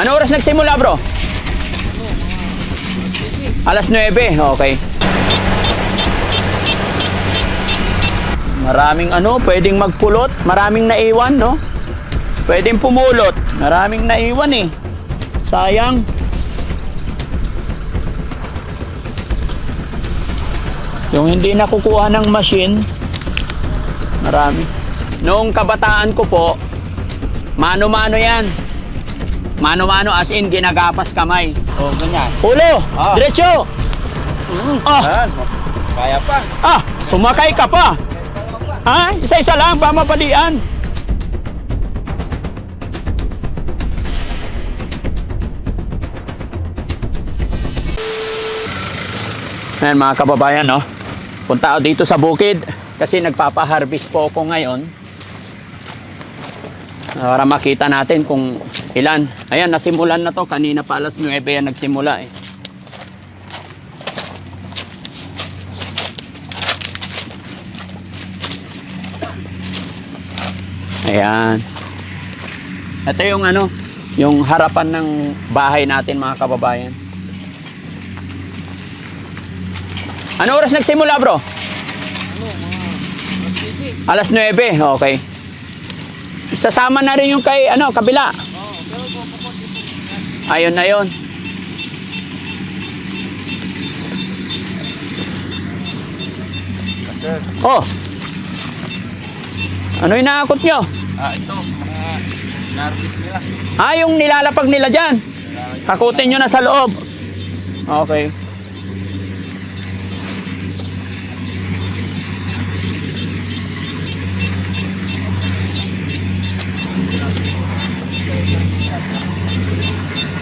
Ano oras nagsimula, bro? Alas 9, okay. Maraming ano, pwedeng magpulot, maraming naiwan, no? Pwedeng pumulot, maraming naiwan eh. Sayang. Yung hindi nakukuha ng machine, marami. Noong kabataan ko po, mano-mano yan. Mano-mano as in ginagapas kamay. Oh, ganyan. Ulo! Ah. Diretso! Ah! Yan. Kaya pa. Ah! Sumakay ka pa! Ha? Isa-isa lang, pamapalian. Ayan mga kababayan, no? Punta ako dito sa bukid kasi nagpapa-harvest po ako ngayon. Para makita natin kung ilan. Ayan, nasimulan na to. Kanina pa alas 9 yan nagsimula eh. Ayan. Ito yung ano, yung harapan ng bahay natin mga kababayan. Ano oras nagsimula bro? Alas 9, okay. Sasama na rin yung kay ano, kabila. Ayun na yun. Oh. Ano yung nakakot nyo? Ah, ito. Mga narvit nila. Ah, yung nilalapag nila dyan. Hakutin nyo na sa loob. Okay.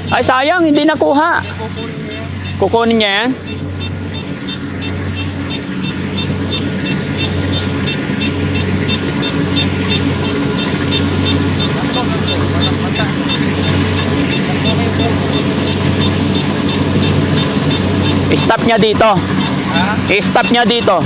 Ay, sayang, hindi nakuha. Kukunin niya yan? Stop niya dito. I-stop niya dito.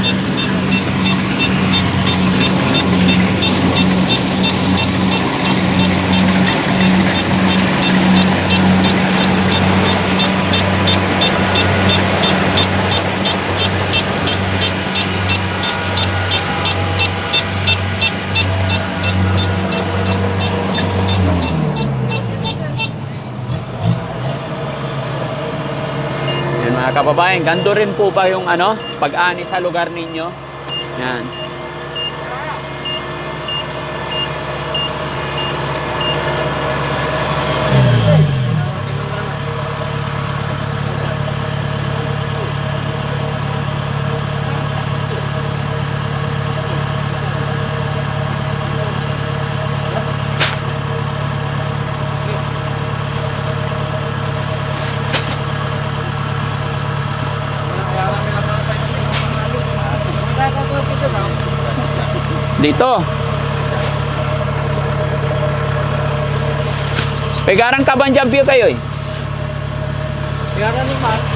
Kababayan, gando rin po ba yung ano, pag-ani sa lugar ninyo? Yan. Dito. Pegarang kabanjambyo kayo eh. Kaya ni man.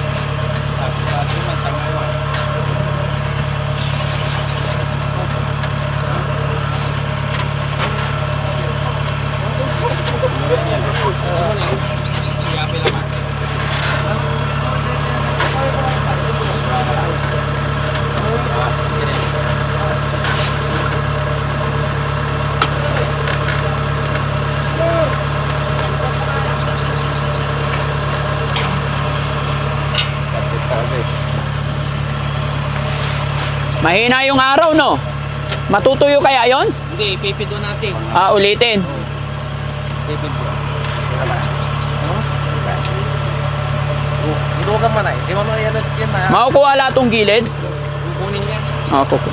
Mahina yung araw, no? Matutuyo kaya yon? Hindi, ipipido natin. Ah, ulitin. Ipipido. Ka man ay. Di mo yan yan na. Makukuha lahat tong gilid? Kukunin niya. Ah, kuku.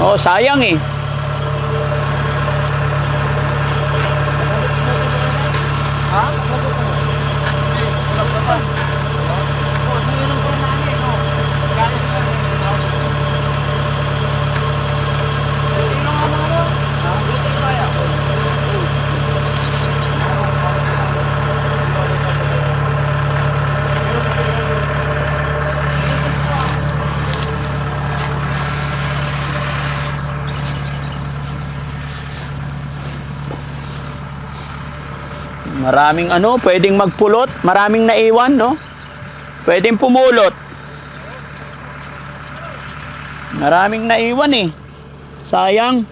Oh, sayang eh. Maraming ano, pwedeng magpulot. Maraming naiwan, no? Pwedeng pumulot. Maraming naiwan eh. Sayang.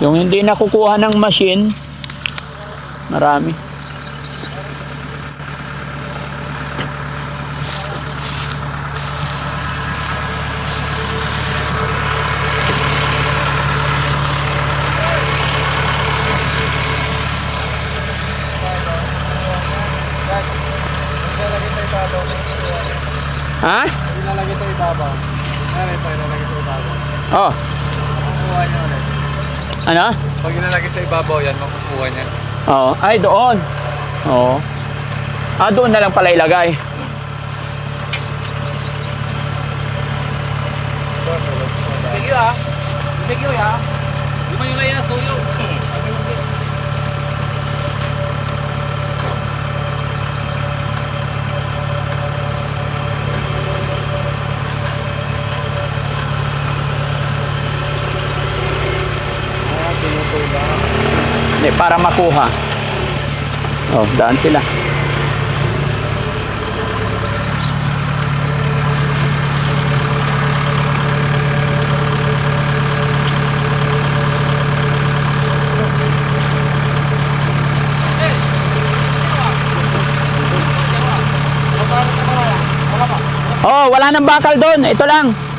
Yung hindi nakukuha ng machine, marami. Ha? Ilalagay sa ibabaw. Ano pa ilalagay sa ibabaw? Oh, Makukuha niya ulit. ano? Pag ilalagay sa ibabaw yan, makukuha niya. Oo. Ay, doon. Oo. Ah, doon na lang pala ilagay. Thank you ah. Thank you ah. Ba yung laya tuyo? Hindi, para makuha. Oh, daan sila. Oh, wala nang bakal doon. Ito lang.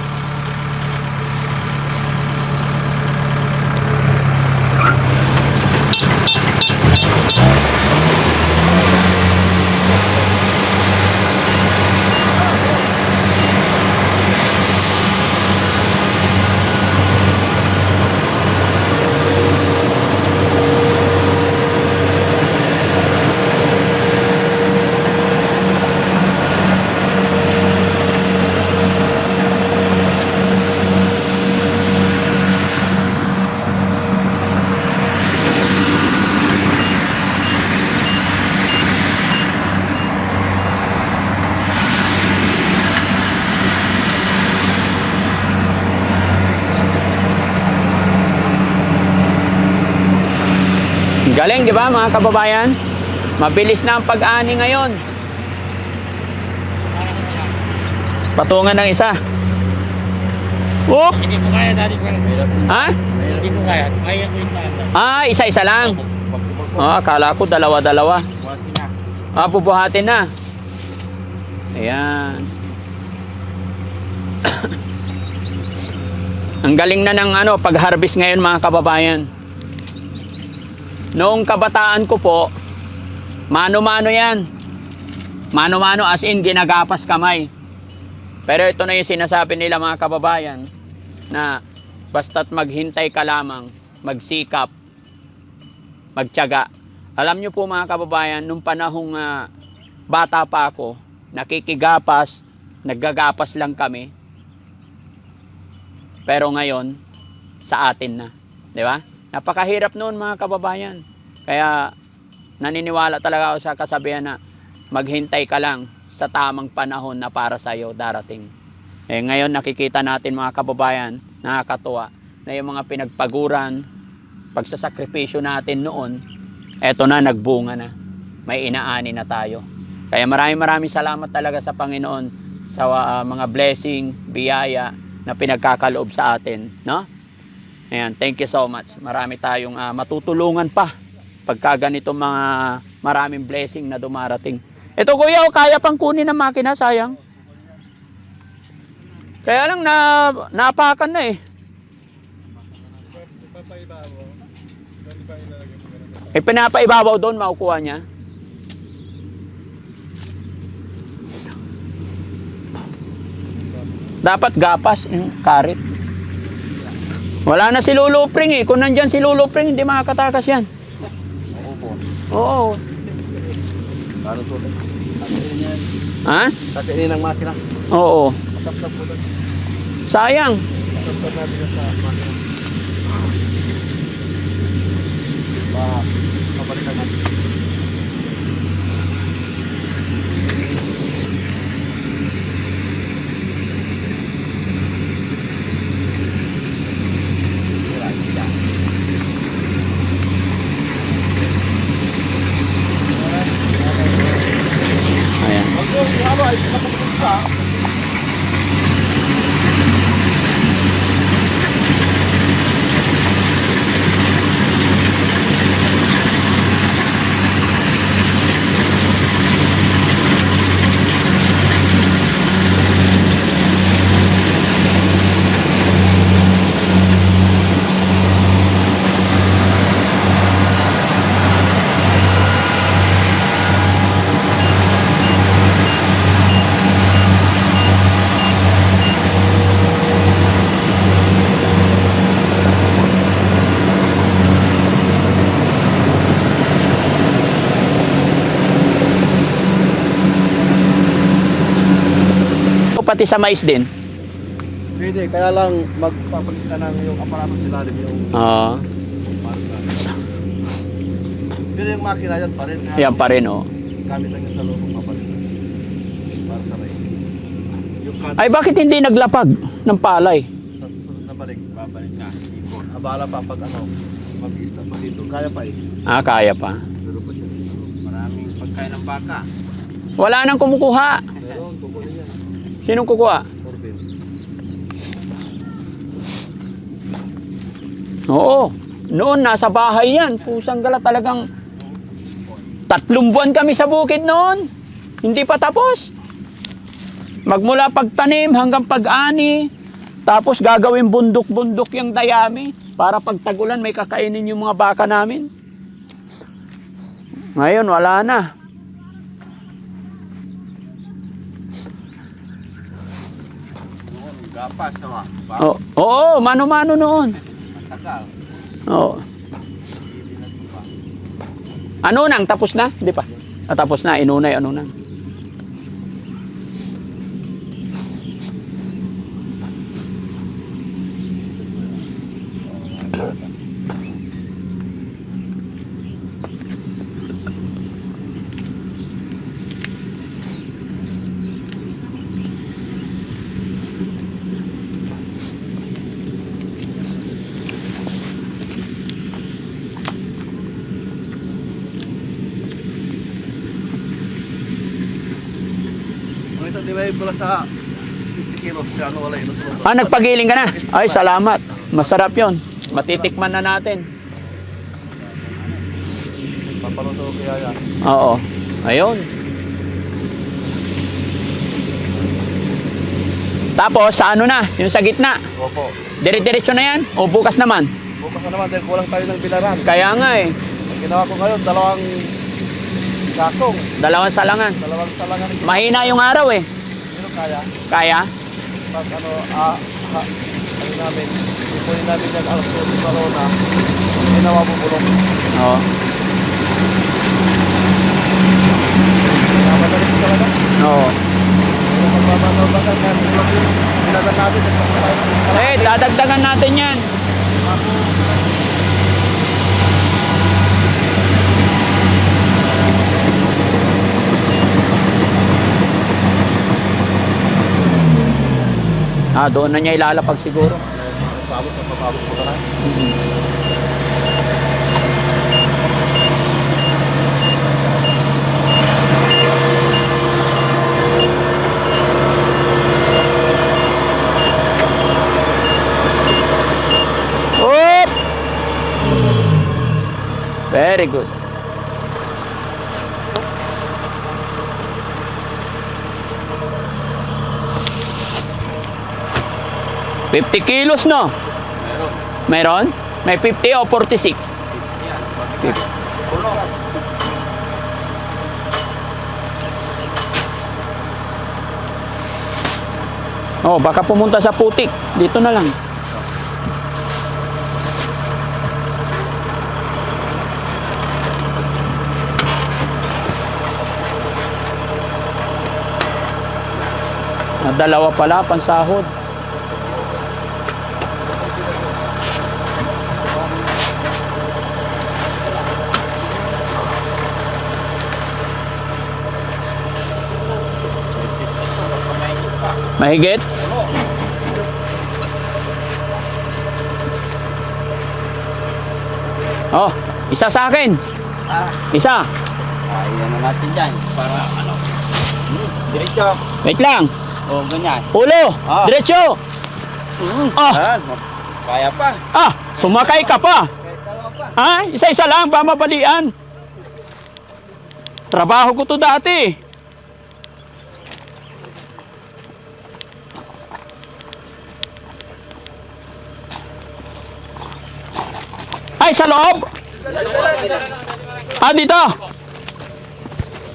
Galing, di ba mga kababayan? Mabilis na ang pag-ani ngayon. Patungan ng isa. Oop! Hindi ko kaya dati ko. Ha? Hindi ko kaya. Kaya ko yung. Ah, isa-isa lang. Oh, akala ko dalawa-dalawa. na. Ah, bubuhatin na. Ayan. Ang galing na ng ano, pag-harvest ngayon mga kababayan. Noong kabataan ko po, mano-mano yan. Mano-mano as in ginagapas kamay. Pero ito na yung sinasabi nila mga kababayan na basta't maghintay ka lamang, magsikap, magtiyaga. Alam nyo po mga kababayan, nung panahong ah, bata pa ako, nakikigapas, naggagapas lang kami. Pero ngayon, sa atin na. Di ba? Napakahirap noon mga kababayan. Kaya naniniwala talaga ako sa kasabihan na maghintay ka lang sa tamang panahon na para sa iyo darating. Eh, ngayon nakikita natin mga kababayan, nakakatuwa na yung mga pinagpaguran, pagsasakripisyo natin noon, eto na, nagbunga na. May inaani na tayo. Kaya maraming maraming salamat talaga sa Panginoon sa ah, mga blessing, biyaya na pinagkakaloob sa atin. No? Ayan, thank you so much. Marami tayong ah, matutulungan pa pagka ganito mga maraming blessing na dumarating. Ito kuya, oh, kaya pang kunin ng makina, sayang. Kaya lang na napakan na eh. Eh, pinapaibabaw doon, makukuha niya. Dapat gapas yung karit. Wala na si Lolo Pring eh. Kung nandyan si Lolo Pring, hindi makakatakas yan. Oo po. Oo. Paano to? Ha? Kasi ng makina. Oo. Po. Sayang. Masap-sap natin sa makina. Ba, mabalikan natin. Russia Pwede sa mais din. Pwede, kaya lang magpapalit ka ng yung aparatos nila rin yung Oo. Pero yung makina yan pa rin. kaya yan pa rin, oh. Gamit lang yung sa loob ng papalit. Para sa rice. Yung cut Ay, bakit hindi naglapag ng palay? sa susunod na balik. Babalik na. Ikot. Abala pa pag ano, mag-i-stop pa dito. Kaya pa eh. Ah, kaya pa. Pero pa siya. Maraming pagkain ng baka. Wala nang kumukuha. Pero kukunin. Sinong kukuha? Oo. Noon, nasa bahay yan. Pusang gala talagang tatlong buwan kami sa bukid noon. Hindi pa tapos. Magmula pagtanim hanggang pag-ani. Tapos gagawin bundok-bundok yung dayami. Para pag tagulan may kakainin yung mga baka namin. Ngayon, wala na. Noon, gapas naman. Oo, oo mano-mano noon. Tagal. Oo. Ano nang? Tapos na? Hindi pa. Ah, tapos na. Inunay, ano nang? Ang pula sa 50 kilos, kaya ano wala yun. Ah, nagpagiling ka na? Ay, salamat. Masarap yon. Matitikman na natin. Papaluto ko kaya yan. Oo. Ayun. Tapos, sa ano na? Yung sa gitna. Opo. Dire-diretso na yan? O bukas naman? Bukas na naman dahil kulang tayo ng bilaran. Kaya nga eh. Ang ginawa ko ngayon, dalawang gasong, Dalawang salangan. dalawang salangan. Mahina yung araw eh. Kaya, Kaya? pag ano, ah, ha, ano namin, ipunin namin yan alas 2 sa lona, ginawa bubulong. Oo. Namadali ko talaga. Oo. Magbabandaw-bandaw na, binadan natin, nagpapalain. Eh, dadagdagan natin yan. Ah, doon na niya ilalapag siguro. Pabot na papabot ko na. Very good. Fifty kilos, no? Meron. May 50 o 46? Yan. Puno. Oh, baka pumunta sa putik. Dito na lang. Ah, Dalawa pala, pansahod. Mahigit? Oh, isa sa akin. Ah, Isa. ayan na natin dyan. Para ano. Hmm, diretso. Wait lang. O, ganyan. Ulo. Ah. Diretso. Ah, Yan. Kaya pa. ah, sumakay ka pa. Pa. Ah, isa-isa lang, pamabalian. Trabaho ko to dati. Ay, sa loob. Ah, dito.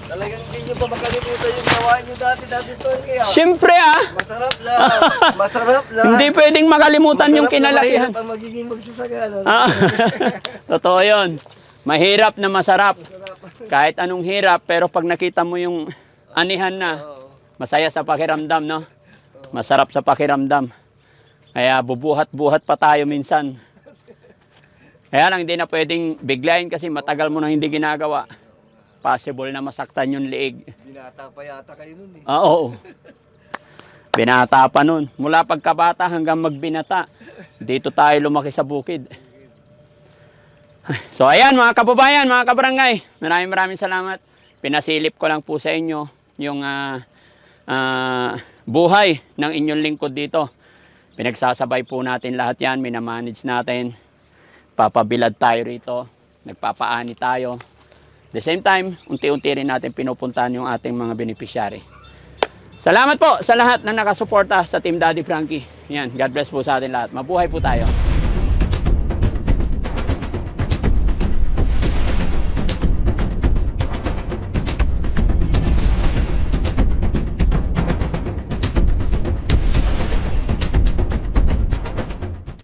Talagang hindi nyo pa makalimutan yung gawa nyo dati-dati to kaya. Siyempre ah. Masarap lang. Masarap lang. Hindi pwedeng makalimutan yung Masarap na kinalakihan. mahirap ang magiging magsasagana. Ah, totoo yun. Mahirap na masarap. Kahit anong hirap, pero pag nakita mo yung anihan na, masaya sa pakiramdam, no? Masarap sa pakiramdam. Kaya bubuhat-buhat pa tayo minsan. Kaya lang hindi na pwedeng biglayin kasi matagal mo na hindi ginagawa. Possible na masaktan yung liig. Binata pa yata kayo nun eh. Ah, Oo. Binata pa nun. Mula pagkabata hanggang magbinata. Dito tayo lumaki sa bukid. So ayan mga kababayan, mga kabarangay. Maraming maraming salamat. Pinasilip ko lang po sa inyo yung ah, ah, buhay ng inyong lingkod dito. Pinagsasabay po natin lahat yan. Minamanage natin. Papabilad tayo rito. Nagpapaani tayo. The same time, unti-unti rin natin pinupuntahan yung ating mga beneficiary. Salamat po sa lahat na nakasuporta sa Team Daddy Frankie. Yan, God bless po sa atin lahat. Mabuhay po tayo.